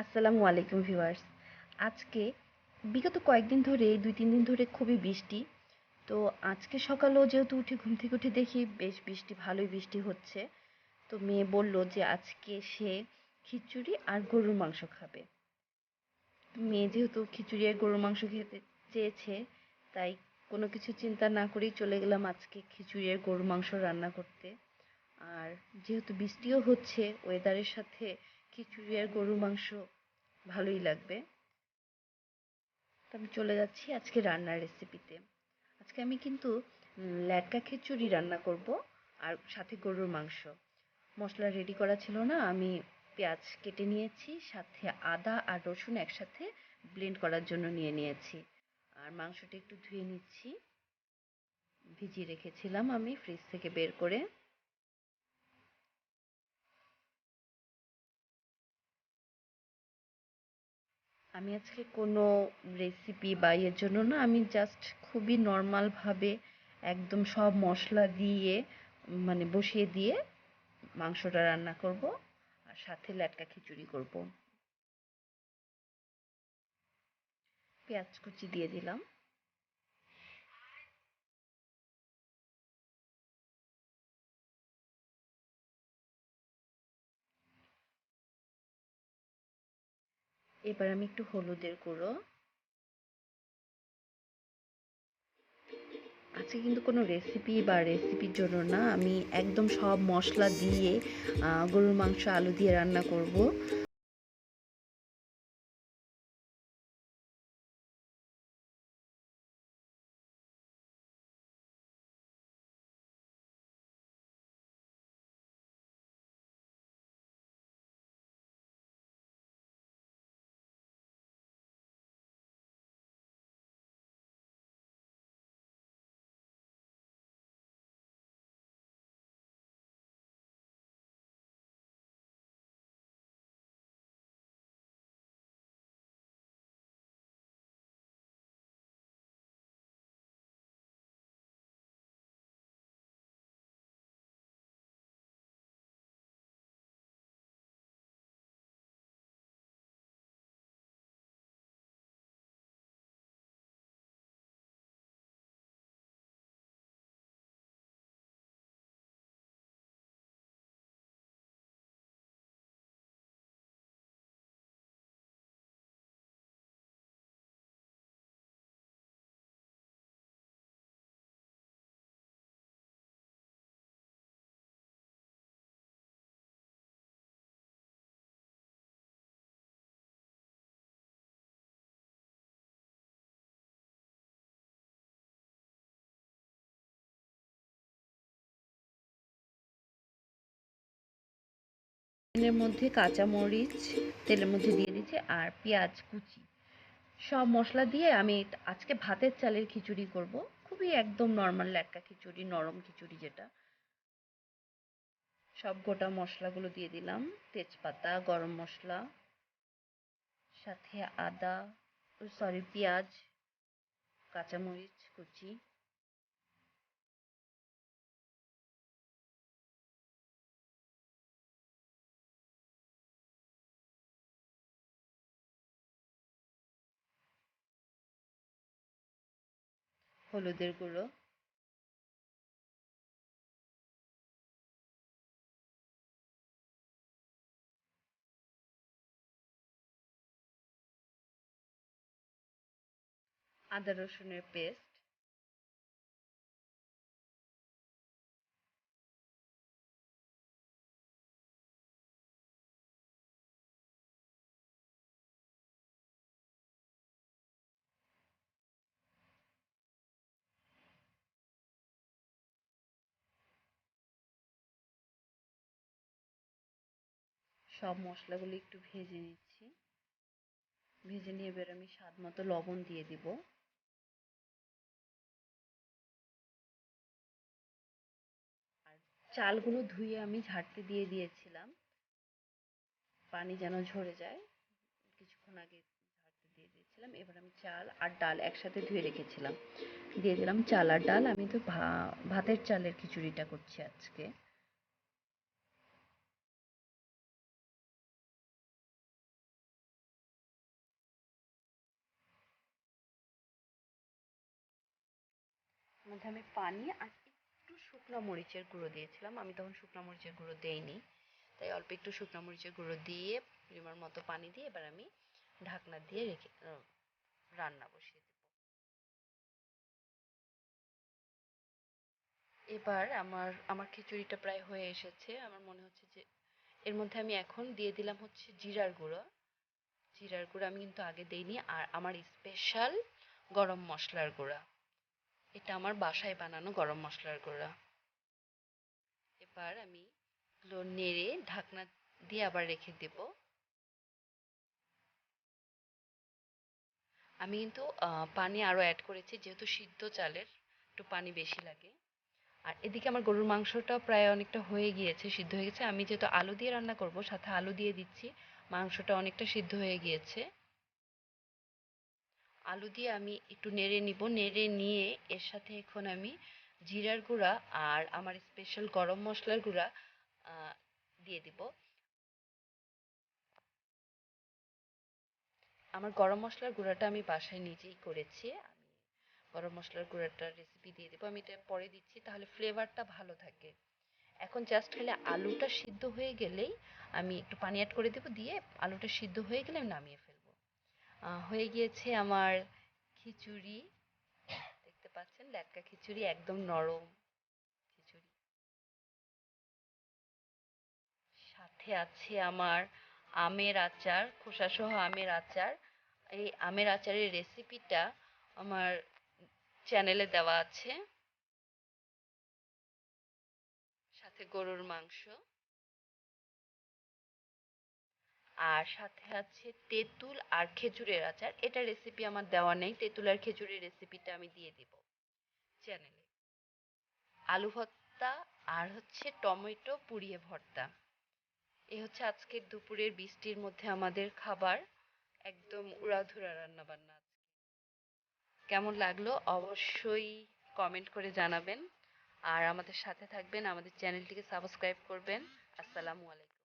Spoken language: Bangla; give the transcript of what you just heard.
আসসালামু আলাইকুম ভিউয়ার্স। আজকে বিগত কয়েকদিন ধরে, দুই, তিন দিন ধরে খুবই বৃষ্টি। তো আজকে সকালেও যেহেতু উঠে ঘুম থেকে উঠে দেখি বেশ বৃষ্টি, ভালোই বৃষ্টি হচ্ছে। তো মেয়ে বলল যে আজকে সে খিচুড়ি আর গরুর মাংস খাবে। মেয়ে যেহেতু খিচুড়ি আর গরুর মাংস খেতে চেয়েছে, তাই কোনো কিছু চিন্তা না করেই চলে গেলাম আজকে খিচুড়ি আর গরুর মাংস রান্না করতে। আর যেহেতু বৃষ্টিও হচ্ছে ওয়েদারের সাথে খিচুড়ি আর গরুর মাংস ভালোই লাগবে। তো আমি চলে যাচ্ছি আজকে রান্নার রেসিপিতে আজকে আমি কিন্তু ল্যাটকা খিচুড়ি রান্না করব আর সাথে গরুর মাংস। মশলা রেডি করা ছিল না, আমি পেঁয়াজ কেটে নিয়েছি, সাথে আদা আর রসুন একসাথে ব্লেন্ড করার জন্য নিয়ে নিয়েছি। আর মাংসটা একটু ধুয়ে নিচ্ছি। ভিজিয়ে রেখেছিলাম আমি ফ্রিজ থেকে বের করে। আমি আজকে কোনো রেসিপি বা ইয়ের জন্য না, আমি জাস্ট খুবই নর্মালভাবে একদম সব মশলা দিয়ে মানে বসিয়ে দিয়ে মাংসটা রান্না করব আর সাথে ল্যাটকা খিচুড়ি করব। পেঁয়াজ কুচি দিয়ে দিলাম। এবার আমি একটু হলুদের গুঁড়ো। আজকে কিন্তু কোনো রেসিপি বা রেসিপির জন্য না, আমি একদম সব মশলা দিয়ে গরুর মাংস, আলু দিয়ে রান্না করব। এর মধ্যে কাঁচামরিচ, তেলের মধ্যে দিয়ে দিচ্ছি আর পেঁয়াজ কুচি। সব মশলা দিয়ে আমি আজকে ভাতের চালের খিচুড়ি করব। খুবই একদম নর্মাল ল্যাটকা খিচুড়ি, নরম খিচুড়ি যেটা। সব গোটা মশলাগুলো দিয়ে দিলাম। তেজপাতা, গরম মশলা, সাথে আদা সরি পেঁয়াজ, কাঁচামরিচ, কুচি। হলুদের গুঁড়ো। আদা রসুনের পেস্ট। সব মশলাগুলো একটু ভেজে নিচ্ছি। ভেজে নিয়ে এবার আমি স্বাদ মতো লবণ দিয়ে দিব। আর চালগুলো ধুয়ে আমি ঝাড়তে দিয়ে দিয়েছিলাম। পানি যেন ঝরে যায়। কিছুক্ষণ আগে ঝাড়তে দিয়ে দিয়েছিলাম। এবার আমি চাল আর ডাল একসাথে ধুয়ে রেখেছিলাম। দিয়ে দিলাম চাল আর ডাল। আমি তো ভাতের চালের খিচুড়িটা করছি আজকে। মধ্যে আমি পানি আর একটু শুকনো মরিচের গুঁড়ো দিয়েছিলাম। আমি তখন শুকনো মরিচের গুঁড়ো দেইনি। তাই অল্প একটু শুকনো মরিচের গুঁড়ো দিয়ে পরিমাণ মতো পানি দিয়ে এবার আমি ঢাকনা দিয়ে রেখে রান্না বসিয়ে দেব। এবার আমার আমার খিচুড়িটা প্রায় হয়ে এসেছে। আমার মনে হচ্ছে যে এর মধ্যে আমি এখন দিয়ে দিলাম হচ্ছে জিরার গুঁড়ো। জিরার গুঁড়ো আমি কিন্তু আগে দেইনি। আর আমার স্পেশাল গরম মশলার গুঁড়া। এটা আমার বাসায় বানানো গরম মশলার গুঁড়া। এবার আমি এগুলো নেড়ে ঢাকনা দিয়ে আবার রেখে দেব। আমি কিন্তু পানি আরও অ্যাড করেছি, যেহেতু সিদ্ধ চালের, একটু পানি বেশি লাগে। আর এদিকে আমার গরুর মাংসটা প্রায় অনেকটা হয়ে গিয়েছে, সিদ্ধ হয়ে গেছে। আমি যেহেতু আলু দিয়ে রান্না করব, সাথে আলু দিয়ে দিচ্ছি, মাংসটা অনেকটা সিদ্ধ হয়ে গিয়েছে। আলু দিয়ে আমি একটু নেড়ে নিব। নেড়ে নিয়ে এর সাথে এখন আমি জিরার গুঁড়া আর আমার স্পেশাল গরম মশলার গুঁড়া দিয়ে দিব। আমার গরম মশলার গুঁড়াটা আমি বাসায় নিজেই করেছি। আমি গরম মশলার গুঁড়াটার রেসিপি দিয়ে দেবো। আমি এটা পরে দিচ্ছি, তাহলে ফ্লেভারটা ভালো থাকে। এখন জাস্ট খালি আলুটা সিদ্ধ হয়ে গেলেই আমি একটু পানি অ্যাড করে দেবো। দিয়ে আলুটা সিদ্ধ হয়ে গেলে আমি নামিয়ে ফেলব। হয়ে গিয়েছে আমার খিচুড়ি। দেখতে পাচ্ছেন, ল্যাটকা খিচুড়ি, একদম নরম খিচুড়ি। সাথে আছে আমার আমের আচার, খোসাসহ আমের আচার। এই আমের আচারের রেসিপিটা আমার চ্যানেলে দেওয়া আছে। সাথে গরুর মাংস। আর সাথে আছে তেঁতুল আর খেজুরের আচার। এটা রেসিপি আমার দেওয়া নেই। তেঁতুল আর খেজুরের রেসিপিটা আমি দিয়ে দিব চ্যানেলে আলু ভর্তা আর হচ্ছে টমেটো পুড়িয়ে ভর্তা। এ হচ্ছে আজকের দুপুরের বৃষ্টির মধ্যে আমাদের খাবার। একদম উড়াধুরা রান্না বান্না কেমন লাগল অবশ্যই কমেন্ট করে জানাবেন। আর আমাদের সাথে থাকবেন, আমাদের চ্যানেলটিকে সাবস্ক্রাইব করবেন। আসসালামু আলাইকুম।